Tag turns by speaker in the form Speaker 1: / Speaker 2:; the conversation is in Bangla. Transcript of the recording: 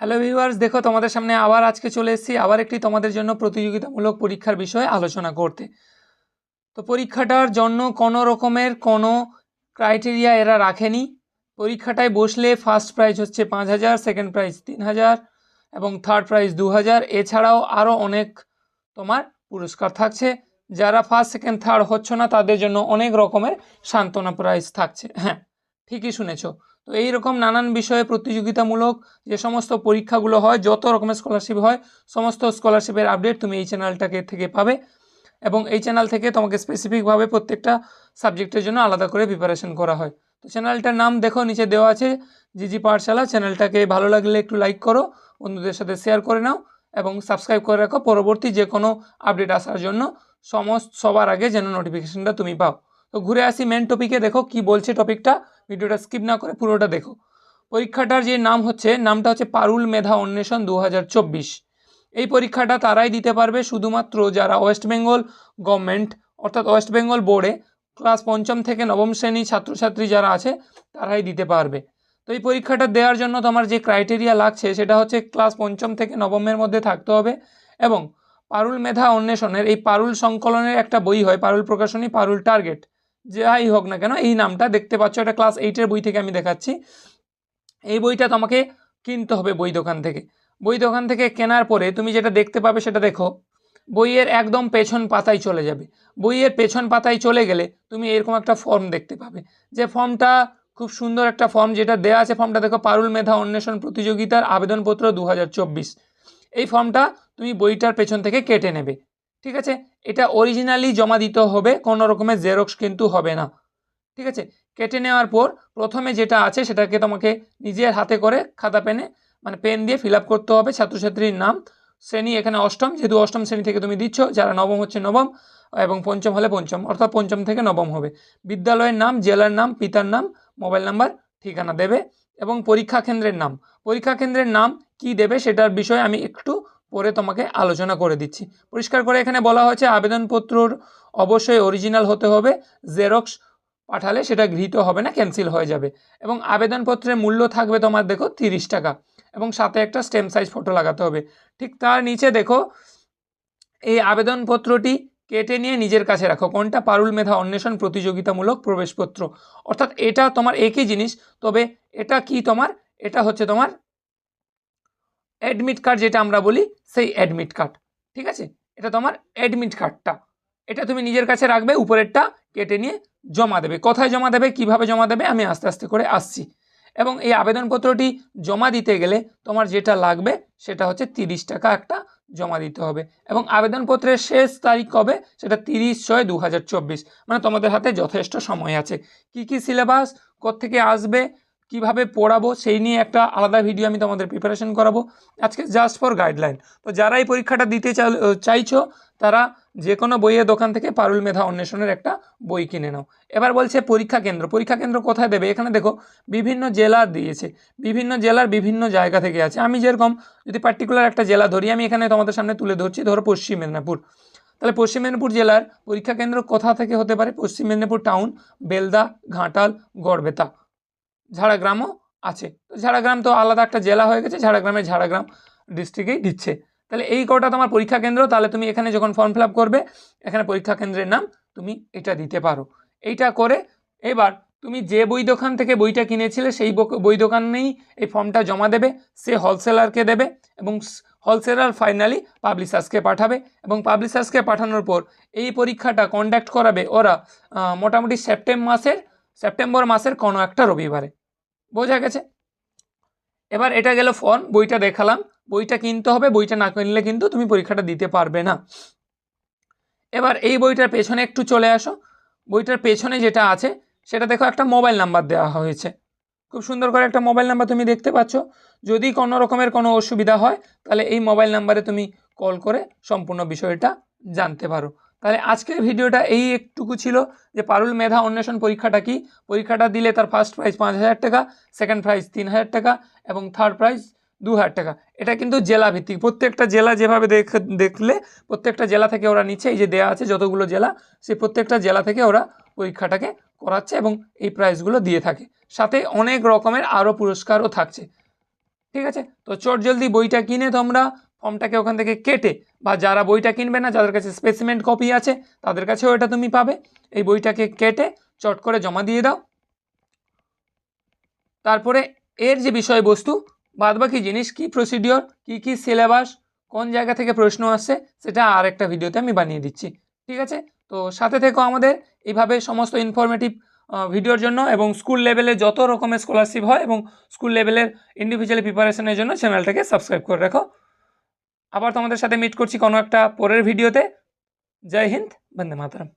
Speaker 1: হ্যালো ভিউয়ার্স দেখো, তোমাদের সামনে আবার আজকে চলে এসেছি। আবার একটি তোমাদের জন্য প্রতিযোগিতামূলক পরীক্ষার বিষয়ে আলোচনা করতে। তো পরীক্ষাটার জন্য কোনো রকমের কোনো ক্রাইটেরিয়া এরা রাখেনি। পরীক্ষাটায় বসলে ফার্স্ট প্রাইজ হচ্ছে পাঁচ হাজার সেকেন্ড প্রাইজ তিন হাজার এবং থার্ড প্রাইজ দু হাজার। এছাড়াও আরও অনেক তোমার পুরস্কার থাকছে। যারা ফার্স্ট সেকেন্ড থার্ড হচ্ছে না, তাদের জন্য অনেক রকমের সান্ত্বনা প্রাইজ থাকছে। হ্যাঁ ঠিকই শুনেছো। তো এই রকম নানান বিষয়ে প্রতিযোগিতামূলক যে সমস্ত পরীক্ষাগুলো হয়, যত রকমের স্কলারশিপ হয়, সমস্ত স্কলারশিপের আপডেট তুমি এই চ্যানেলটাকে থেকে পাবে এবং এই চ্যানেল থেকে তোমাকে স্পেসিফিকভাবে প্রত্যেকটা সাবজেক্টের জন্য আলাদা করে প্রিপারেশন করা হয়। তো চ্যানেলটার নাম দেখো, নিচে দেওয়া আছে জিজি পাঠশালা চ্যানেলটাকে ভালো লাগলে একটু লাইক করো, বন্ধুদের সাথে শেয়ার করে নাও এবং সাবস্ক্রাইব করে রাখো। পরবর্তী যে কোনো আপডেট আসার জন্য সমস্ত, সবার আগে যেন নোটিফিকেশনটা তুমি পাও। তো ঘুরে আসি মেন টপিকে দেখো কি বলছে টপিকটা ভিডিওটা স্কিপ না করে পুরোটা দেখো। পরীক্ষাটার যে নাম হচ্ছে, নামটা হচ্ছে পারুল মেধা অন্বেষণ দু হাজার চব্বিশ। এই পরীক্ষাটা তারাই দিতে পারবে, শুধুমাত্র যারা ওয়েস্ট বেঙ্গল গভর্নমেন্ট অর্থাৎ ওয়েস্ট বেঙ্গল বোর্ডে ক্লাস পঞ্চম থেকে নবম শ্রেণি ছাত্রছাত্রী যারা আছে, তারাই দিতে পারবে। তো এই পরীক্ষাটা দেওয়ার জন্য তোমার যে ক্রাইটেরিয়া লাগছে, সেটা হচ্ছে ক্লাস পঞ্চম থেকে নবমের মধ্যে থাকতে হবে এবং পারুল মেধা অন্বেষণের, এই পারুল সংকলনের একটা বই হয়, পারুল প্রকাশনী, পারুল টার্গেট যাই হোক না কেন, এই নামটা দেখতে পাচ্ছ, এটা ক্লাস এইটের বই থেকে আমি দেখাচ্ছি। এই বইটা তোমাকে কিনতে হবে বই দোকান থেকে। বই দোকান থেকে কেনার পরে তুমি যেটা দেখতে পাবে সেটা দেখো, বইয়ের একদম পেছন পাতায় চলে যাবে। বইয়ের পেছন পাতায় চলে গেলে তুমি এরকম একটা ফর্ম দেখতে পাবে। যে ফর্মটা খুব সুন্দর একটা ফর্ম যেটা দেওয়া আছে ফর্মটা দেখো, পারুল মেধা অন্বেষণ প্রতিযোগিতার আবেদনপত্র দু হাজার চব্বিশ। এই ফর্মটা তুমি বইটার পেছন থেকে কেটে নেবে। ঠিক আছে? এটা অরিজিনালি জমা দিতে হবে, কোনো রকমের জেরক্স কিন্তু হবে না। ঠিক আছে? কেটে নেওয়ার পর প্রথমে যেটা আছে সেটাকে তোমাকে নিজের হাতে করে খাতা পেনে মানে পেন দিয়ে ফিল করতে হবে ছাত্রছাত্রীর নাম। শ্রেণি এখানে অষ্টম, যেহেতু অষ্টম শ্রেণি থেকে তুমি দিচ্ছ, যারা নবম হচ্ছে নবম এবং পঞ্চম হলে পঞ্চম, অর্থাৎ পঞ্চম থেকে নবম হবে। বিদ্যালয়ের নাম, জেলার নাম, পিতার নাম মোবাইল নাম্বার ঠিকানা দেবে এবং পরীক্ষা কেন্দ্রের নাম। পরীক্ষা কেন্দ্রের নাম কি দেবে সেটার বিষয়ে আমি একটু পরে তোমাকে আলোচনা করে দিচ্ছি। পরিষ্কার করে এখানে বলা হয়েছে, আবেদনপত্রর অবশ্যই অরিজিনাল হতে হবে জেরক্স পাঠালে সেটা গৃহীত হবে না ক্যান্সেল হয়ে যাবে। এবং আবেদনপত্রের মূল্য থাকবে তোমার, দেখো, তিরিশ টাকা। এবং সাথে একটা স্টেম সাইজ ফটো লাগাতে হবে। ঠিক তার নিচে দেখো, এই আবেদনপত্রটি কেটে নিয়ে নিজের কাছে রাখো। কোনটা? পারুল মেধা অন্বেষণ প্রতিযোগিতামূলক প্রবেশপত্র। অর্থাৎ এটা তোমার একই জিনিস, তবে এটা কি তোমার? এটা হচ্ছে তোমার অ্যাডমিট কার্ড যেটা আমরা বলি, সেই অ্যাডমিট কার্ড ঠিক আছে? এটা তোমার অ্যাডমিট কার্ডটা এটা তুমি নিজের কাছে রাখবে, উপরেরটা কেটে নিয়ে জমা দেবে। কোথায় জমা দেবে, কীভাবে জমা দেবে, আমি আস্তে আস্তে করে আসছি। এবং এই আবেদনপত্রটি জমা দিতে গেলে তোমার যেটা লাগবে, সেটা হচ্ছে তিরিশ টাকা একটা জমা দিতে হবে। এবং আবেদনপত্রের শেষ তারিখ কবে, সেটা তিরিশ ছয় দু মানে তোমাদের হাতে যথেষ্ট সময় আছে। কি কি সিলেবাস কোত্থেকে আসবে কীভাবে পড়াবো সেই নিয়ে একটা আলাদা ভিডিও আমি তোমাদের প্রিপারেশন করাবো। আজকে জাস্ট ফর গাইডলাইন তো যারা এই পরীক্ষাটা দিতে চাইছো, তারা যে কোনো বইয়ের দোকান থেকে পারুল মেধা অন্বেষণের একটা বই কিনে নাও। এবার বলছে পরীক্ষা কেন্দ্র। পরীক্ষা কেন্দ্র কোথায় দেবে? এখানে দেখো, বিভিন্ন জেলা দিয়েছে। বিভিন্ন জেলার বিভিন্ন জায়গা থেকে আছে। আমি যেরকম যদি পার্টিকুলার একটা জেলা ধরি, আমি এখানে তোমাদের সামনে তুলে ধরছি। ধরো পশ্চিম মেদিনীপুর। তাহলে পশ্চিম মেদিনীপুর জেলার পরীক্ষা কেন্দ্র কোথা থেকে হতে পারে? পশ্চিম মেদিনীপুর টাউন বেলদা, ঘাটাল, গড়বেতা। ঝাড়গ্রামও আছে। তো ঝাড়গ্রাম তো আলাদা একটা জেলা হয়ে গেছে, ঝাড়গ্রামে ঝাড়গ্রাম ডিস্ট্রিক্টেই দিচ্ছে। তাহলে এই কটা তোমার পরীক্ষা কেন্দ্র, তাহলে তুমি এখানে যখন ফর্ম ফিল করবে, এখানে পরীক্ষা কেন্দ্রের নাম তুমি এটা দিতে পারো। এইটা করে এবার তুমি যে বই দোকান থেকে বইটা কিনেছিলে, সেই বই দোকানেই এই ফর্মটা জমা দেবে, সে হোলসেলারকে দেবে এবং হোলসেলার ফাইনালি পাবলিশার্সকে পাঠাবে এবং পাবলিশার্সকে পাঠানোর পর এই পরীক্ষাটা কন্ডাক্ট করাবে ওরা মোটামুটি সেপ্টেম্বর মাসের সেপ্টেম্বর মাসের কোনো একটা রবিবারে। বোঝা গেছে? এবার এটা গেল ফর্ম বইটা দেখালাম। বইটা কিনতে হবে, বইটা না কিনলে কিন্তু তুমি পরীক্ষাটা দিতে পারবে না। এবার এই বইটার পেছনে একটু চলে আসো। বইটার পেছনে যেটা আছে, সেটা দেখো একটা মোবাইল নাম্বার দেওয়া হয়েছে। খুব সুন্দর করে একটা মোবাইল নাম্বার তুমি দেখতে পাচ্ছ। যদি কোনো রকমের কোনো অসুবিধা হয়, তাহলে এই মোবাইল নাম্বারে তুমি কল করে সম্পূর্ণ বিষয়টা জানতে পারো। তাহলে আজকের ভিডিওটা এই একটুকু ছিল যে পারুল মেধা অন্বেষণ পরীক্ষাটা কি? পরীক্ষাটা দিলে তার ফার্স্ট প্রাইজ পাঁচ হাজার টাকা সেকেন্ড প্রাইজ তিন হাজার টাকা এবং থার্ড প্রাইজ দু হাজার টাকা। এটা কিন্তু জেলা ভিত্তিক প্রত্যেকটা জেলা যেভাবে দেখ, দেখলে প্রত্যেকটা জেলা থেকে ওরা নিচ্ছে, এই যে দেওয়া আছে যতগুলো জেলা, সেই প্রত্যেকটা জেলা থেকে ওরা পরীক্ষাটাকে করাচ্ছে এবং এই প্রাইজগুলো দিয়ে থাকে। সাথে অনেক রকমের আরও পুরস্কারও থাকছে। ঠিক আছে? তো চট জলদি বইটা কিনে তোমরা ফর্মটাকে ওখান থেকে কেটে, বা যারা বইটা কিনবে না, যাদের কাছে স্পেসিমেন্ট কপি আছে, তাদের কাছেও এটা তুমি পাবে। এই বইটাকে কেটে চট করে জমা দিয়ে দাও। তারপরে এর যে বিষয়বস্তু, বাদবাকি জিনিস, কি প্রসিডিওর কি কি সিলেবাস কোন জায়গা থেকে প্রশ্ন আসছে, সেটা আর একটা ভিডিওতে আমি বানিয়ে দিচ্ছি। ঠিক আছে? তো সাথে থেকো আমাদের এইভাবে সমস্ত ইনফরমেটিভ ভিডিওর জন্য এবং স্কুল লেভেলে যত রকমের স্কলারশিপ হয় এবং স্কুল লেভেলের ইন্ডিভিজুয়ালি প্রিপারেশনের জন্য চ্যানেলটাকে সাবস্ক্রাইব করে রাখো। আবার তোমাদের সাথে মিট করছি কোনো একটা পরের ভিডিওতে জয় হিন্দ বন্দে মাতরম।